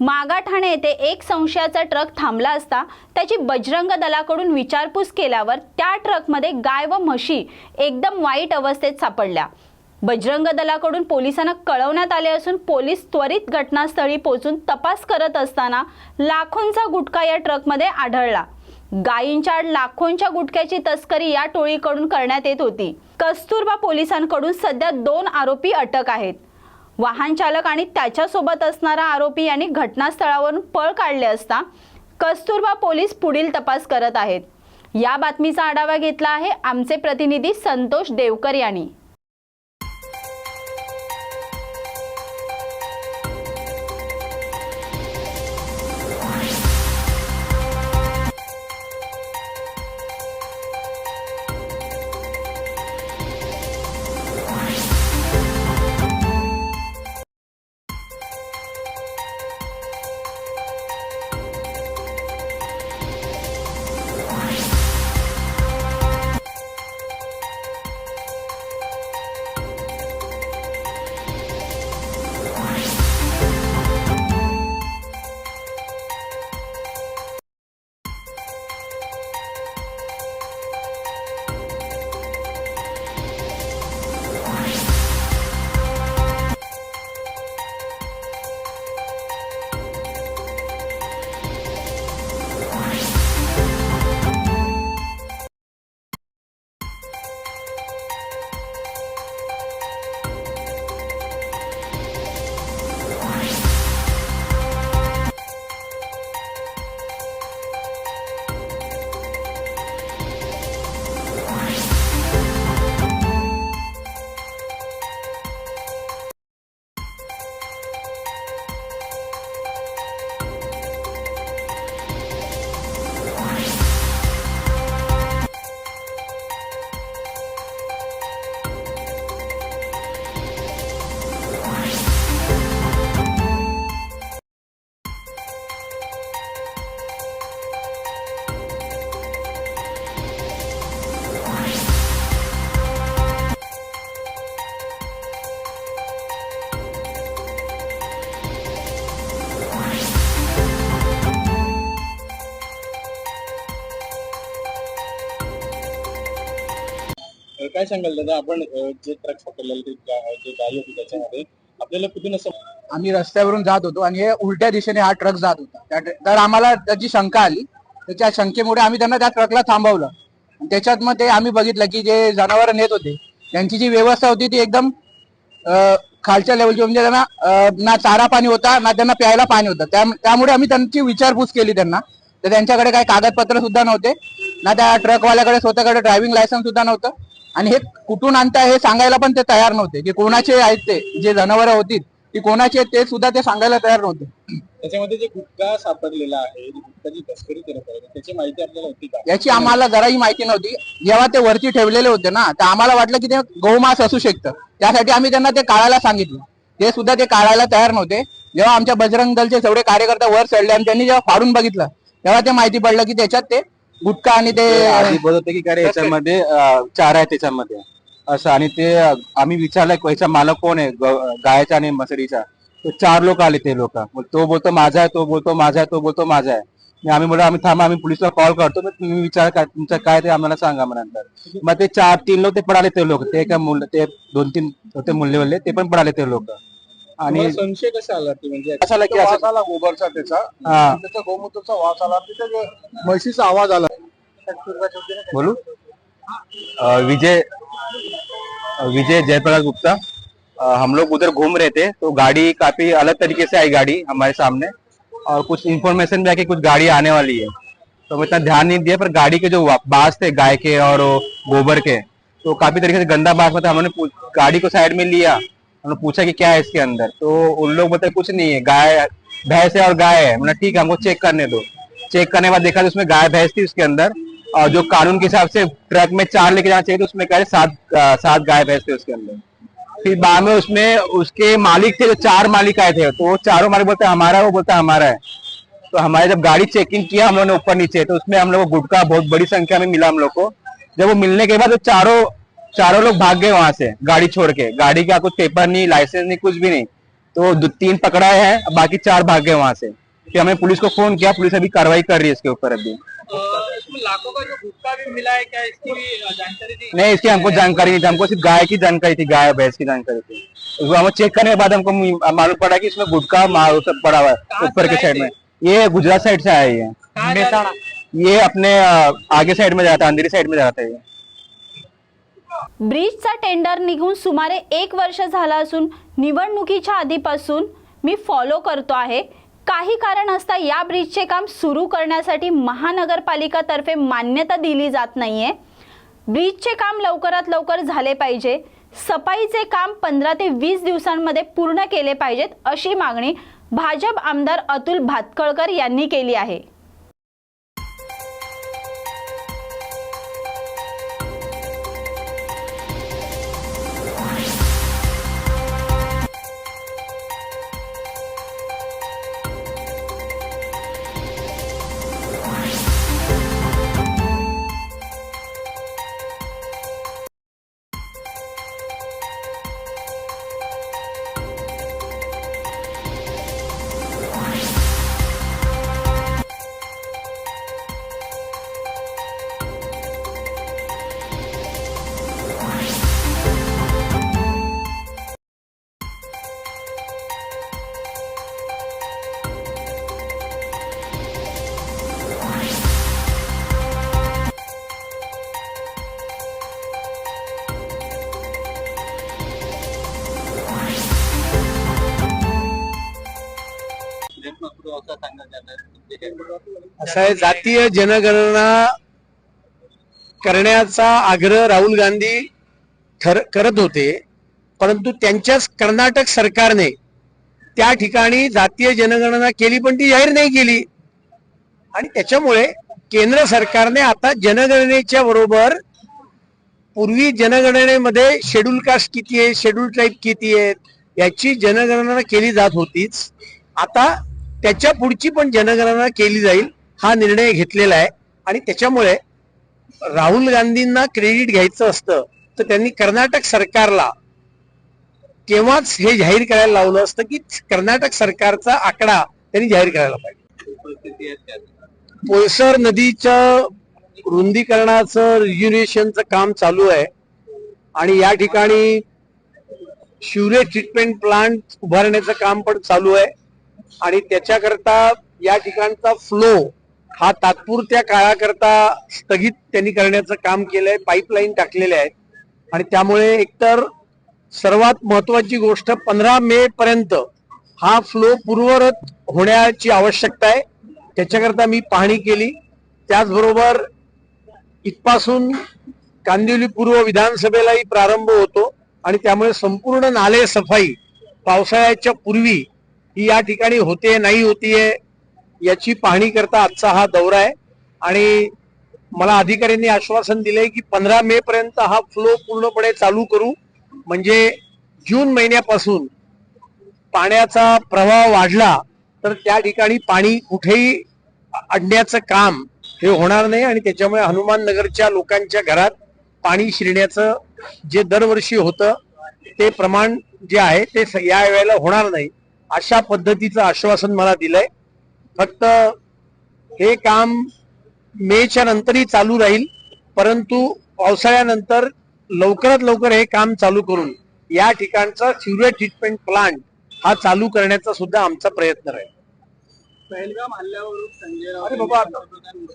मागा ठाणे येथे एक संशयाचा ट्रक थांबला असता त्याची बजरंग दलाकडून विचारपूस केल्यावर त्या ट्रकमध्ये गाय व म्हशी एकदम वाईट अवस्थेत सापडल्या. बजरंग दलाकडून पोलिसांना कळवण्यात आले असून पोलीस त्वरित घटनास्थळी पोहोचून तपास करत असताना लाखोंचा गुटखा या ट्रकमध्ये आढळला. गायींच्या लाखोंच्या गुटख्याची तस्करी या टोळीकडून करण्यात येत होती. कस्तुरबा पोलिसांकडून सध्या दोन आरोपी अटक आहेत. वाहन चालक आणि त्याच्यासोबत असणारा आरोपी यांनी घटनास्थळावरून पळ काढले असता कस्तुरबा पोलीस पुढील तपास करत आहेत. या बातमीचा आढावा घेतला आहे आमचे प्रतिनिधी संतोष देवकर यांनी. काय सांगाल दादा? आपण जे ट्रक पकडलेलं ते गा- जे गाडी होती त्याच्यामध्ये आपल्याला कुठून असं आम्ही रस्त्यावरून जात होतो आणि हे उलट्या दिशेने हा ट्रक जात होता. त्या ट्र- तर आम्हाला त्याची शंका आली. तर त्या शंकेमुळे आम्ही त्यांना त्या ट्रकला थांबवलं. आणि त्याच्यात मग ते आम्ही बघितलं की जे जनावर नेत होते त्यांची जी व्यवस्था होती ती एकदम अं, खालच्या लेवलची म्हणजे त्यांना अं, ना चारा पाणी होता ना त्यांना प्यायला पाणी होतं. त्या- त्यामुळे आम्ही त्यांची विचारपूस केली त्यांना. तर त्यांच्याकडे काही कागदपत्र सुद्धा नव्हते. ना त्या ट्रकवाल्याकडे स्वतःकडे ड्रायव्हिंग लायसन्स सुद्धा नव्हतं. आणि हे कुठून आणताय हे सांगायला पण ते तयार नव्हते. की कोणाचे आहेत ते जे जनावरं होती ती कोणाची ते सुद्धा ते सांगायला तयार नव्हते. त्याच्यामध्ये जे गुटखा सापडलेला आहे गुटखाची तस्करी करत आहे त्याची माहिती आपल्याला होती का? याची आम्हाला जराही माहिती नव्हती. जेव्हा ते वरती ठेवलेले होते ना तर आम्हाला वाटलं की ते गोमांस असू शकतं. त्यासाठी आम्ही त्यांना ते काढायला सांगितलं. ते सुद्धा ते काढायला तयार नव्हते. जेव्हा आमच्या बजरंग दलचे सगळे कार्यकर्ते वर चढले आणि त्यांनी जेव्हा फाडून बघितलं तेव्हा ते माहिती पडलं की त्याच्यात ते गुटखा आणि ते आधी बोलत होते की काय रे याच्यामध्ये अं, चार आहे त्याच्यामध्ये. असं आणि ते अं, आम्ही विचारलं याचा मालक कोण आहे? ग- गायचा आणि मसडीचा तर चार लोक आले ते लोक. तो बोलतो माझा आहे तो बोलतो माझा आहे तो बोलतो माझा आहे. मग आम्ही बोललो आम्ही थांबा आम्ही पोलिसला कॉल करतो मग तुम्ही विचार काय तुमचं काय ते आम्हाला सांगा मग नंतर. मग ते चार तीन लोक ते पडाले ते लोक. ते काय मुलं ते दोन तीन होते मुल्ले वल्ले ते पण पडाले ते लोक. आणि संशय कसा आला की म्हणजे की असं आला गोबरचा त्याचा हा. त्याचा गोमूत्राचा वास आला तिथे म्हशीचा आवाज आला. बोलू? अ, विजय अ, विजय जयप्रकाश गुप्ता. अ, हम लोग उधर घूम रहे थे तो गाड़ी काफी अलग तरीके से आई गाड़ी हमारे सामने। और कुछ इन्फॉर्मेशन भी आई कि कुछ गाड़ी आने वाली है। तो हम इतना ध्यान नहीं दिया पर गाड़ी के जो वा- बांस थे गाय के और वो गोबर के तो काफी तरीके से गंदा बांस था हमने पू- गाड़ी को साइड में लिया। हमने पूछा कि क्या है इसके अंदर? तो उन लोग बताए कुछ नहीं है, गाय, भैंस है और गाय है। मैंने ठीक है, हमको चेक करने दो। चेक करने बाद देखा तो उसमें गाय, भैंस थी उसके अंदर और जो कानून के हिसाब से ट्रक में चार लेके जाना चाहिए तो उसमें कह रहे, सात सात गाय, भैंस थे उसके अंदर। फिर बाद में उसमें, उसके मालिक थे, जो चार मालिक आए थे तो वो चारों मालिक बोलते, हमारा वो बोलता, हमारा है। तो हमारे जब गाड़ी चेकिंग किया, हम लोगों ने ऊपर नीचे तो उसमें हम लोग को गुटखा, बहुत बड़ी संख्या में मिला हम लोग को। जब वो मिलने के बाद वो चारों चारों लोग भाग गए वहाँ से गाड़ी छोड़ के। गाड़ी का कुछ पेपर नहीं लाइसेंस नहीं कुछ भी नहीं। तो तीन पकड़ाए हैं बाकी चार भाग गए वहाँ से। फिर हमने पुलिस को फ़ोन किया पुलिस अभी कार्रवाई कर रही है इसके ऊपर अभी। लाखों का जो गुटखा भी मिला है क्या इसकी भी जानकारी दी नहीं इसकी हमको जानकारी नहीं थी। हमको सिर्फ़ गाय की जानकारी थी गाय भैंस की जानकारी थी। उसको हम चेक करने के बाद हमको मालूम पड़ा कि इसमें गुटखा माल सब पड़ा हुआ है ऊपर के साइड में। ये गुजरात साइड से आया हैं? ये अपने आगे साइड में जाता है अंधेरी साइड में जाता है ये। ब्रिजचा टेंडर निघून सुमारे एक वर्ष झालं असून निवडणुकीच्या आधीपासून मी फॉलो करतो आहे. काही कारण असता या ब्रिजचे काम सुरू करण्यासाठी महानगरपालिकातर्फे मान्यता दिली जात नाही आहे ब्रिजचे काम लवकरात लवकर झाले पाहिजे. सफाईचे काम पंधरा ते वीस दिवसांमध्ये पूर्ण केले पाहिजेत अशी मागणी भाजप आमदार अतुल भातखळकर यांनी केली आहे. असं आहे जातीय जनगणना करण्याचा आग्रह राहुल गांधी ठर करत होते. परंतु त्यांच्याच कर्नाटक सरकारने त्या ठिकाणी जातीय जनगणना केली पण ती जाहीर नाही केली. आणि त्याच्यामुळे केंद्र सरकारने आता जनगणनेच्या बरोबर पूर्वी जनगणनेमध्ये शेड्यूल कास्ट किती आहे शेड्यूल ट्राईब किती आहेत याची जनगणना केली जात होतीच. आता त्याच्या पुढची पण जनगणना केली जाईल हा निर्णय घेतलेला आहे. आणि त्याच्यामुळे राहुल गांधींना क्रेडिट घ्यायचं असतं तर त्यांनी कर्नाटक सरकारला केव्हाच हे जाहीर करायला लावलं असतं की कर्नाटक सरकारचा आकडा त्यांनी जाहीर करायला पाहिजे. पोयसर नदीच्या रुंदीकरणाचं रिज्युनेशनचं काम चालू आहे. आणि या ठिकाणी शिवरे ट्रीटमेंट प्लांट उभारण्याचं काम पण चालू आहे. आणि त्याच्याकरता या ठिकाणचा फ्लो हा तात्पुरत्या काळाकरता स्थगित त्यांनी करण्याचं काम केलंय पाईपलाईन टाकलेले आहेत. आणि त्यामुळे एकतर सर्वात महत्वाची गोष्ट पंधरा मे पर्यंत हा फ्लो पूर्वरत होण्याची आवश्यकता आहे. त्याच्याकरता मी पाहणी केली. त्याचबरोबर इथपासून कांदिवली पूर्व विधानसभेलाही प्रारंभ होतो. आणि त्यामुळे संपूर्ण नाले सफाई पावसाळ्याच्या पूर्वी ही या ठिकाणी होते नाही होतीये याची पाहणी करता आजचा हा दौरा आहे. आणि मला अधिकाऱ्यांनी आश्वासन दिलंय की पंधरा मे पर्यंत हा फ्लो पूर्णपणे चालू करू. म्हणजे जून महिन्यापासून पाण्याचा प्रवाह वाढला तर त्या ठिकाणी पाणी कुठेही अडण्याचं काम हे होणार नाही आणि त्याच्यामुळे हनुमान नगरच्या लोकांच्या घरात पाणी शिरण्याचं जे दरवर्षी होतं ते प्रमाण जे आहे ते स- या वेळेला होणार नाही. अशा पद्धतीचं आश्वासन मला दिलंय. फक्त हे काम मेच्या नंतरही चालू राहील परंतु पावसाळ्यानंतर लवकरात लवकर हे काम चालू करून या ठिकाणचा सिवरेज ट्रीटमेंट प्लांट हा चालू करण्याचा सुद्धा आमचा प्रयत्न राहील. पहलगाम हल्ल्यावरून संजय राऊत अरे बाबा, पंतप्रधान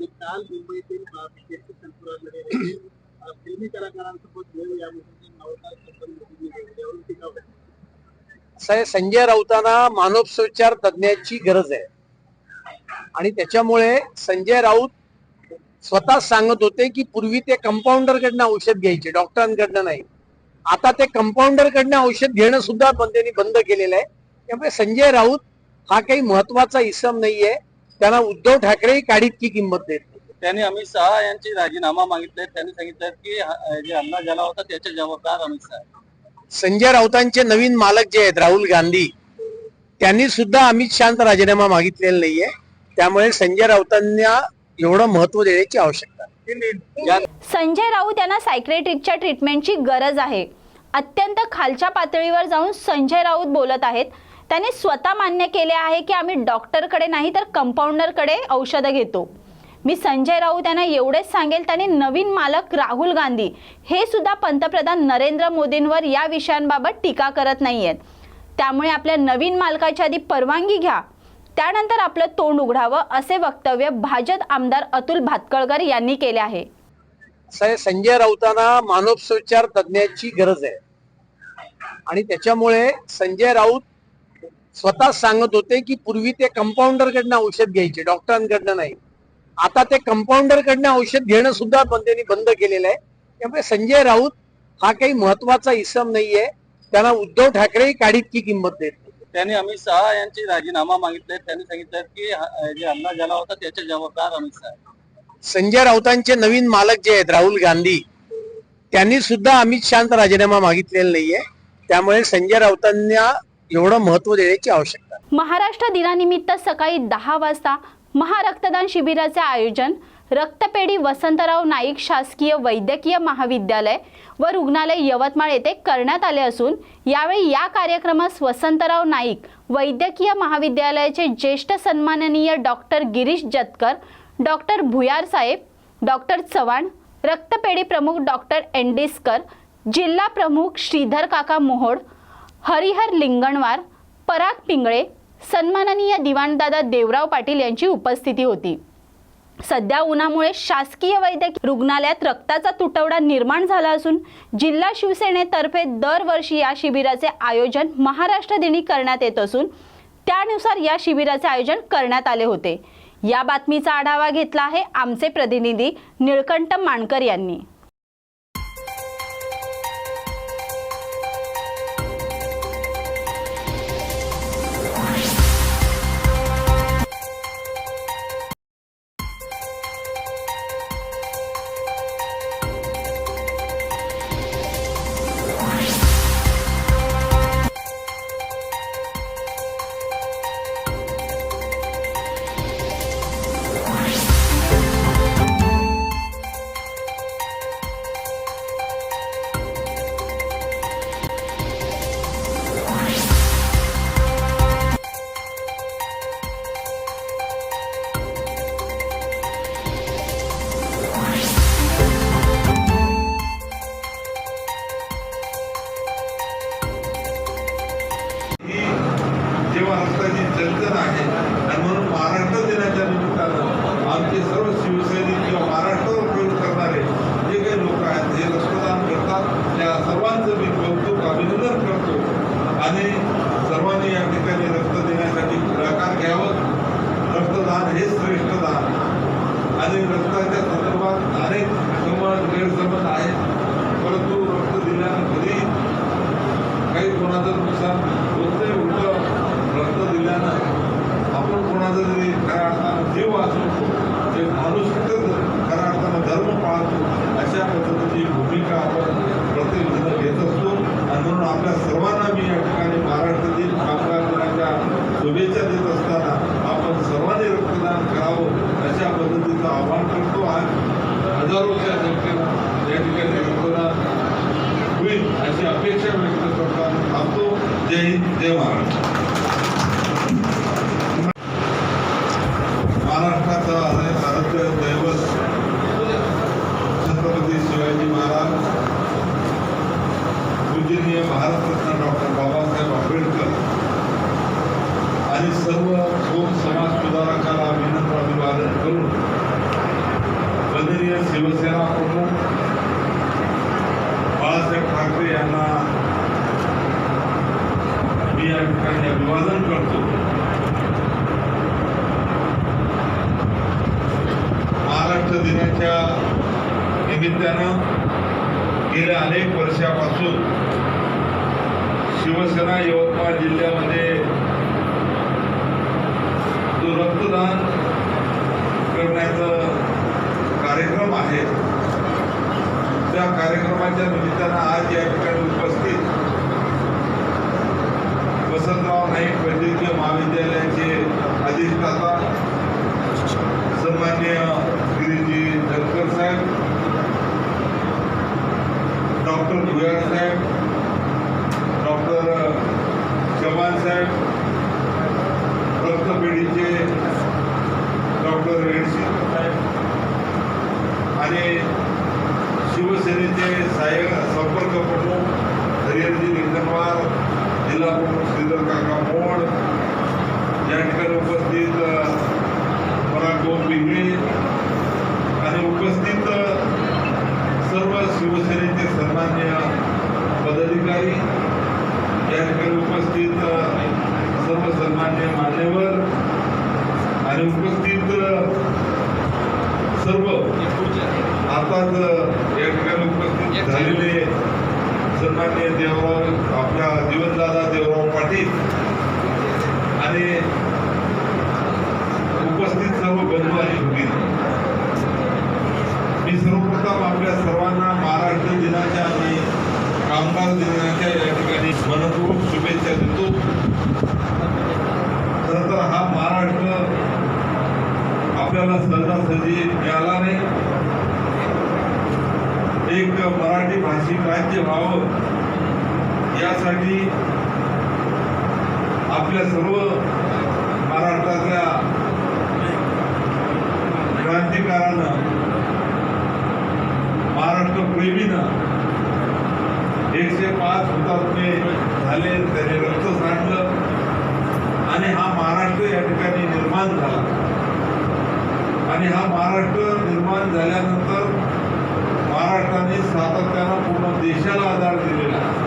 आणि काल मुंबईतील संकुलामध्ये फिल्मी कलाकारांसोबत वेळ या संजय राऊतांना मानसोपचार तज्ञाची गरज आहे. आणि त्याच्यामुळे संजय राऊत स्वतः सांगत होते की पूर्वी ते कंपाऊंडर कडनं औषध घ्यायचे डॉक्टरांकडनं नाही. आता ते कंपाऊंडर कडनं औषध घेणं सुद्धा त्यांनी बंद केलेलं आहे. त्यामुळे संजय राऊत हा काही महत्त्वाचा इसम नाहीये. त्यांना उद्धव ठाकरेही काढीत की किंमत देत. त्यांनी अमित शहा यांची राजीनामा मागितले. त्यांनी सांगितलं की जे हल्ला झाला होता त्याचे जबाबदार अमित शहा संजय राऊतांचे नवीन मालक जे आहेत राहुल गांधी त्यांनी सुद्धा अमित शहाचा राजीनामा मागितलेला नाहीये. त्यामुळे संजय राऊतांना एवढं महत्त्व देण्याची आवश्यकता. संजय राऊत यांना सायक्रेटिकच्या ट्रीटमेंटची गरज आहे. अत्यंत खालच्या पातळीवर जाऊन संजय राऊत बोलत आहेत. त्यांनी स्वतः मान्य केले आहे की आम्ही डॉक्टरकडे नाही तर कंपाऊंडरकडे औषधं घेतो. मी संजय राऊत यांना एवढेच सांगेल त्यांनी नवीन मालक राहुल गांधी हे सुद्धा पंतप्रधान नरेंद्र मोदींवर या विषयांबाबत टीका करत नाही आहेत त्यामुळे आपल्या नवीन मालकाची आधी परवानगी घ्या. त्यानंतर आपलं तोंड उघडावं असे वक्तव्य भाजप आमदार अतुल भातकळकर यांनी केले आहे. संजय राऊतांना मानसोपचार तज्ज्ञाची गरज आहे. आणि त्याच्यामुळे संजय राऊत स्वतः सांगत होते की पूर्वी ते कंपाऊंडर कडनं औषध घ्यायचे डॉक्टरांकडनं नाही. आता ते कंपाऊंडर कडनं औषध घेणं सुद्धा पण त्यांनी बंद केलेलं आहे. त्यामुळे संजय राऊत हा काही महत्त्वाचा इसम नाहीये. त्यांना उद्धव ठाकरे काडीत की किंमत देत. त्यांनी अमित शहा यांची राजीनामा मागितले. त्यांनी सांगितलं की जे हल्ला झाला होता त्याचे जबाबदार अमित शहा. संजय राऊतांचे नवीन मालक जे आहेत राहुल गांधी त्यांनी सुद्धा अमित शहाचा राजीनामा मागितलेला नाहीये. त्यामुळे संजय राऊतांना एवढं महत्त्व देण्याची आवश्यकता महाराष्ट्र दिनानिमित्त सकाळी दहा वाजता महारक्तदान शिबिराचे आयोजन रक्तपेढी वसंतराव नाईक शासकीय वैद्यकीय महाविद्यालय व रुग्णालय यवतमाळ येथे करण्यात आले असून यावेळी या कार्यक्रमास वसंतराव नाईक वैद्यकीय महाविद्यालयाचे ज्येष्ठ सन्माननीय डॉक्टर गिरीश जतकर डॉक्टर भुयार साहेब डॉक्टर चव्हाण रक्तपेढी प्रमुख डॉक्टर एंडिस्कर जिल्हा प्रमुख श्रीधर काका मोहोड हरिहर लिंगणवार पराग पिंगळे सन्माननीय दिवाणदादा देवराव पाटील यांची उपस्थिती होती. सध्या उन्हामुळे शासकीय वैद्यकीय रुग्णालयात रक्ताचा तुटवडा निर्माण झाला असून जिल्हा शिवसेनेतर्फे दरवर्षी या शिबिराचे आयोजन महाराष्ट्र दिनी करण्यात येत असून त्यानुसार या शिबिराचे आयोजन करण्यात आले होते. या बातमीचा आढावा घेतला आहे आमचे प्रतिनिधी निळकंठ माणकर यांनी. निमित्तानं आमचे सर्व शिवसैनिक किंवा महाराष्ट्रावर प्रयोग करणारे जे काही लोक आहेत हे रक्तदान करतात त्या सर्वांचं मी कौतुक अभिनंदन करतो आणि सर्वांनी या ठिकाणी रक्त देण्यासाठी पुढाकार घ्यावं रक्तदान हे श्रेष्ठ दान आणि रक्ताच्या संदर्भात अनेक समज गैरसमज आहेत परंतु रक्त दिल्यानं कधी काही कोणाचं नुकसान होत नाही उलट रक्त दिल्यानं आपण कोणाचा जरी खऱ्या अर्थानं जीव वाचवतो ते माणूस खऱ्या अर्थानं धर्म पाळतो अशा पद्धतीची भूमिका आपण प्रत्येक जण घेत असतो आणि म्हणून आपल्या सर्वांना मी या ठिकाणी महाराष्ट्र दिन कामगार दिनाच्या शुभेच्छा देत असताना आपण सर्वांनी रक्तदान करावं अशा पद्धतीचं आवाहन करतो आज हजारोच्या संख्येनं या ठिकाणी रक्तदान होईल अशी अपेक्षा व्यक्त करताना थांबतो जय हिंद जय महाराष्ट्र महाराष्ट्राचा आराध्य आराध्य दैवत छत्रपती शिवाजी महाराज पूजनीय भारतरत्न डॉक्टर बाबासाहेब आंबेडकर आणि सर्व कोम समाज सुधारकाला विनम्र अभिवादन करून वंदनीय शिवसेना प्रमुख बाळासाहेब ठाकरे यांना मी या ठिकाणी अभिवादन करतो महाराष्ट्र दिनाच्या निमित्तानं गेल्या अनेक वर्षापासून शिवसेना यवतमाळ जिल्ह्यामध्ये जो रक्तदान करण्याचा कार्यक्रम आहे त्या कार्यक्रमाच्या निमित्तानं आज या ठिकाणी उपस्थित वसंतराव नाईक वैद्यकीय महाविद्यालयाचे अधिष्ठाता सन्मान्य गिरीजी जगकर साहेब भुयार साहेब डॉक्टर चव्हाण साहेब रक्तपेढीचे डॉक्टर रेडसिंग साहेब आणि शिवसेनेचे सहाय्यक संपर्क प्रमुख हरिहरजी लिंगनवार जिल्हा प्रमुख श्रीधर काका मोड या ठिकाणी उपस्थित परागोप पिंगळे आणि उपस्थित अ, सर्व शिवसेनेचे सन्मान्य पदाधिकारी या ठिकाणी उपस्थित सर्व सन्मान्य मान्यवर आणि उपस्थित सर्व आताच या ठिकाणी उपस्थित झालेले सन्मान्य देवराव आपल्या दिवसदादा देवराव पाटील आणि उपस्थित सर्व बंधू आणि भगिनी मी सर्वप्रथम आपल्या सर्वांना महाराष्ट्र दिनाच्या आणि कामगार दिनाच्या या ठिकाणी मनपूर्वक शुभेच्छा देतो खरं तर हा महाराष्ट्र आपल्याला सहजासहजी मिळाला नाही. एक मराठी भाषिक राज्य व्हावं. यासाठी आपल्या सर्व महाराष्ट्रातल्या क्रांतिकारानं महाराष्ट्र प्रेमीनं एकशे पाच हुतात्मे झाले त्याने रक्त सांडलं आणि हा महाराष्ट्र या ठिकाणी निर्माण झाला आणि हा महाराष्ट्र निर्माण झाल्यानंतर महाराष्ट्राने सातत्यानं पूर्ण देशाला आधार दिलेला आहे.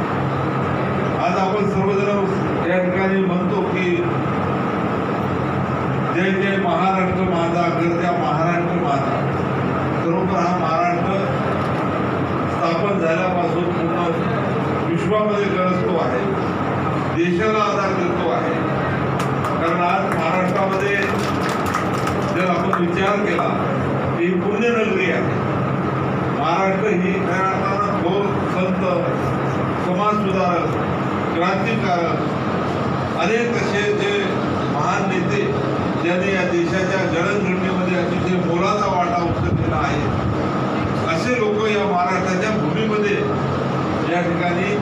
आज आपण सर्वजण या ठिकाणी म्हणतो की जय जय महाराष्ट्र माझा गरजा महाराष्ट्र माझा. खरोखर हा महाराष्ट्र स्थापन झाल्यापासून पूर्ण विश्वामध्ये गरजतो आहे. देशाला आधार देतो आहे. कारण आज महाराष्ट्रामध्ये जर आपण विचार केला ही पुण्यनगरी आहे. महाराष्ट्र ही खऱ्या अर्थानं भोग संत समाजसुधारक क्रांतिकारक अनेक असे जे महान नेते ज्यांनी या देशाच्या जडणघडणीमध्ये अतिशय मोलाचा वाटा उचललेला आहे असे लोक या महाराष्ट्राच्या भूमीमध्ये या ठिकाणी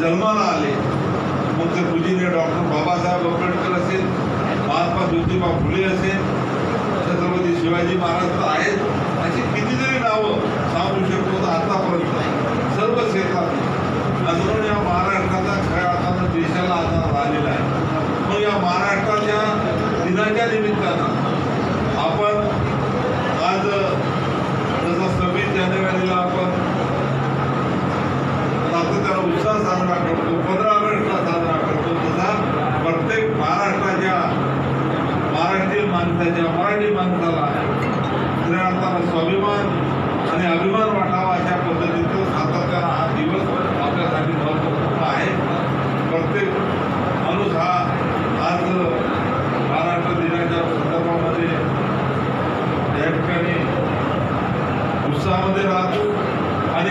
जन्माला आले. मग ते पूजनीय डॉक्टर बाबासाहेब आंबेडकर असेल महात्मा ज्योतिबा फुले असेल शिवाजी महाराज तर आहेत. अशी कितीतरी नावं सांगू शकतो तर आतापर्यंत. सर्व क्षेत्रात. अजून या महाराष्ट्राचा खऱ्या अर्थानं देशाला आधार राहिलेला आहे. मग या महाराष्ट्राच्या दिनाच्या निमित्तानं आपण आज जसं सव्वीस जानेवारीला आपण सातत्यानं उत्साह साजरा करतो पंधरा ऑगस्टला साजरा करतो तसा प्रत्येक महाराष्ट्राच्या महाराष्ट्रीय माणसाच्या मराठी माणसाला खऱ्या अर्थानं स्वाभिमान आणि अभिमान वाटावा अशा पद्धतीचं सातत्यानं हा दिवस आपल्यासाठी महत्त्वपूर्ण आहे प्रत्येक माणूस हा आज महाराष्ट्र दिनाच्या संदर्भामध्ये या ठिकाणी उत्साहामध्ये राहतो आणि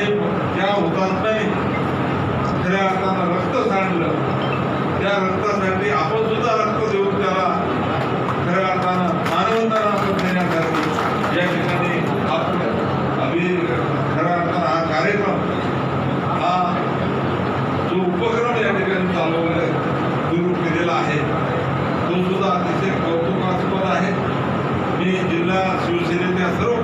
त्या हुतात्म्याने खऱ्या अर्थानं रक्त सांडलं त्या रक्तासाठी आपण सुद्धा रक्त देऊन त्याला खऱ्या अर्थानं मानवताना आपण देण्यासाठी या ठिकाणी आपण अभि खऱ्या अर्थानं हा कार्यक्रम हा जो उपक्रम या ठिकाणी चालवला सुरू केलेला आहे तो सुद्धा अतिशय कौतुकास्पद आहे. मी जिल्हा शिवसेनेच्या सर्व